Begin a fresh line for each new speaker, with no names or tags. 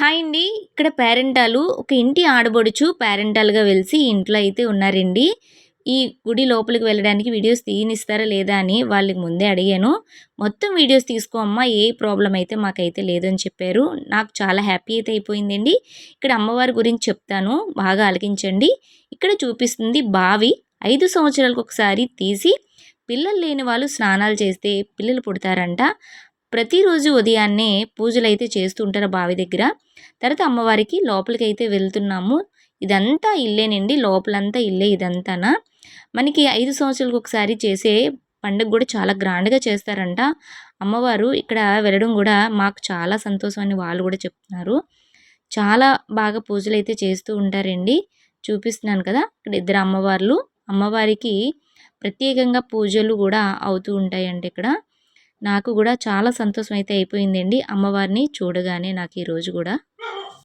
Hi అండి. ఇక్కడ పేరెంటాలు ఒక ఇంటి ఆడబడుచు పేరెంటాలుగా వెలిసి ఇంట్లో అయితే ఉన్నారండి. ఈ గుడి లోపలికి వెళ్ళడానికి వీడియోస్ తీయనిస్తారా లేదా అని వాళ్ళకి ముందే అడిగాను. మొత్తం వీడియోస్ తీసుకో అమ్మా ఏ ప్రాబ్లం అయితే మాకైతే లేదని చెప్పారు. నాకు చాలా హ్యాపీ అయితే అయిపోయిందండి. ఇక్కడ అమ్మవారి గురించి చెప్తాను. బాగా ఆలకించండి. ఇక్కడ చూపిస్తుంది బావి. ఐదు సంవత్సరాలకు ఒకసారి తీసి పిల్లలు లేని వాళ్ళు స్నానాలు చేస్తే పిల్లలు పుడతారంట. ప్రతిరోజు ఉదయాన్నే పూజలు అయితే చేస్తూ ఉంటారు బావి దగ్గర. తర్వాత అమ్మవారికి లోపలికి అయితే వెళ్తున్నాము. ఇదంతా ఇల్లేనండి లోపలంతా ఇల్లే ఇదంతానా. మనకి ఐదు సంవత్సరాలకు ఒకసారి చేసే పండుగ కూడా చాలా గ్రాండ్గా చేస్తారంట. అమ్మవారు ఇక్కడ వెళ్ళడం కూడా మాకు చాలా సంతోషం అని వాళ్ళు కూడా చెప్తున్నారు. చాలా బాగా పూజలు అయితే చేస్తూ ఉంటారండి. చూపిస్తున్నాను కదా ఇక్కడ ఇద్దరు అమ్మవార్లు. అమ్మవారికి ప్రత్యేకంగా పూజలు కూడా అవుతూ ఉంటాయండి ఇక్కడ. నాకు కూడా చాలా సంతోషం అయితే అయిపోయిందండి. అమ్మవారిని చూడగానే నాకు ఈరోజు కూడా